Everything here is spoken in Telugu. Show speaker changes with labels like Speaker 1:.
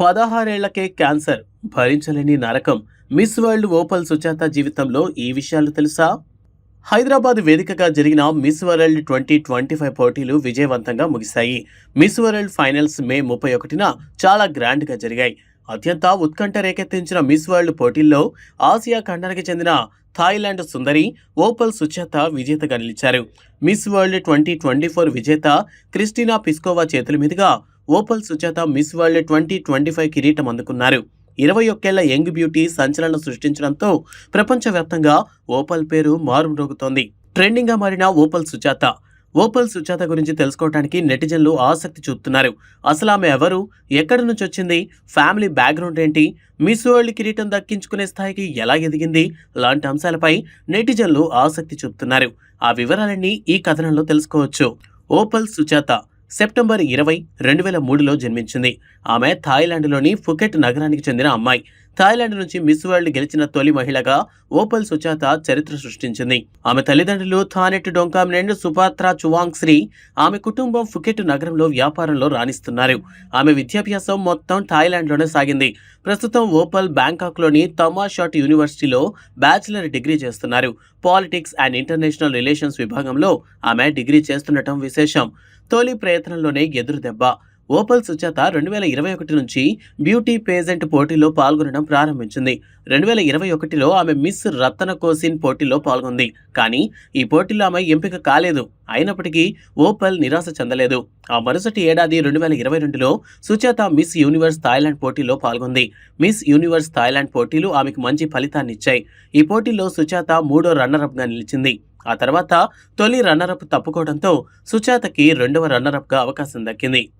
Speaker 1: పదహారేళ్ళకే క్యాన్సర్ భరించలేని నరకం. మిస్ వరల్డ్ ఓపల్ సుజాత జీవితంలో ఈ విషయాలు తెలుసా? హైదరాబాద్ వేదికగా జరిగిన Miss World twenty twenty five పోటీలు విజయవంతంగా ముగిశాయి. మిస్ వరల్డ్ ఫైనల్స్ మే ముప్పై ఒకటిన చాలా గ్రాండ్గా జరిగాయి. అత్యంత ఉత్కంఠ రేకెత్తించిన మిస్ వరల్డ్ పోటీల్లో ఆసియా ఖండానికి చెందిన థాయిలాండ్ సుందరి ఓపల్ సుచేత విజేతగా నిలిచారు. Miss World twenty twenty four విజేత క్రిస్టినా పిస్కోవా చేతుల మీదుగా Opal Suchata Miss World twenty twenty five కిరీటం అందుకున్నారు. ఇరవై ఒక్కేళ్ళ యంగ్ బ్యూటీ సంచలనం సృష్టించడంతో ప్రపంచవ్యాప్తంగా ఓపల్ పేరు మారుమ్రోగుతోంది. ట్రెండింగ్గా మారిన ఓపల్ సుజాత ఓపల్ సుజాత గురించి తెలుసుకోవడానికి నెటిజన్లు ఆసక్తి చూపుతున్నారు. అసలు ఆమె ఎవరు? ఎక్కడి నుంచి వచ్చింది? ఫ్యామిలీ బ్యాక్గ్రౌండ్ ఏంటి? మిస్ వరల్డ్ కిరీటం దక్కించుకునే స్థాయికి ఎలా ఎదిగింది? లాంటి అంశాలపై నెటిజన్లు ఆసక్తి చూపుతున్నారు. ఆ వివరాలన్నీ ఈ కథనంలో తెలుసుకోవచ్చు. ఓపల్ సుజాత సెప్టెంబర్ ఇరవై రెండు వేల మూడులో జన్మించింది. ఆమె థాయిలాండ్లోని ఫుకెట్ నగరానికి చెందిన అమ్మాయి. థాయిలాండ్ నుంచి మిస్ వరల్డ్ గెలిచిన తొలి మహిళగా ఓపల్ సుచాత చరిత్ర సృష్టించింది. ఆమె తల్లిదండ్రులు థానెట్ డొంకామినెండ్ సుపాత్రా చువాంగ్ శ్రీ ఆమె కుటుంబం ఫుకెట్ నగరంలో వ్యాపారంలో రాణిస్తున్నారు. ఆమె విద్యాభ్యాసం మొత్తం థాయిలాండ్లోనే సాగింది. ప్రస్తుతం ఓపల్ బ్యాంకాక్లోని తమాషాట్ యూనివర్సిటీలో బ్యాచిలర్ డిగ్రీ చేస్తున్నారు. పాలిటిక్స్ అండ్ ఇంటర్నేషనల్ రిలేషన్స్ విభాగంలో ఆమె డిగ్రీ చేస్తుండటం విశేషం. తొలి ప్రయత్నంలోనే ఎదురు దెబ్బ ఓపల్ సుజాత రెండు వేల ఇరవై ఒకటి నుంచి బ్యూటీ పేజెంట్ పోటీలో పాల్గొనడం ప్రారంభించింది. రెండు వేల ఇరవై ఒకటిలో ఆమె మిస్ రత్న కోసిన్ పోటీలో పాల్గొంది. కానీ ఈ పోటీలో ఆమె ఎంపిక కాలేదు. అయినప్పటికీ ఓపల్ నిరాశ చెందలేదు. ఆ మరుసటి ఏడాది రెండు వేల ఇరవై రెండులో సుచేత మిస్ యూనివర్స్ థాయిలాండ్ పోటీలో పాల్గొంది. మిస్ యూనివర్స్ థాయిలాండ్ పోటీలు ఆమెకు మంచి ఫలితాన్ని ఇచ్చాయి. ఈ పోటీలో సుచేత మూడో రన్నరప్గా నిలిచింది. ఆ తర్వాత తొలి రన్నరప్ తప్పుకోవడంతో సుచేతకి రెండవ రన్నరప్గా అవకాశం దక్కింది.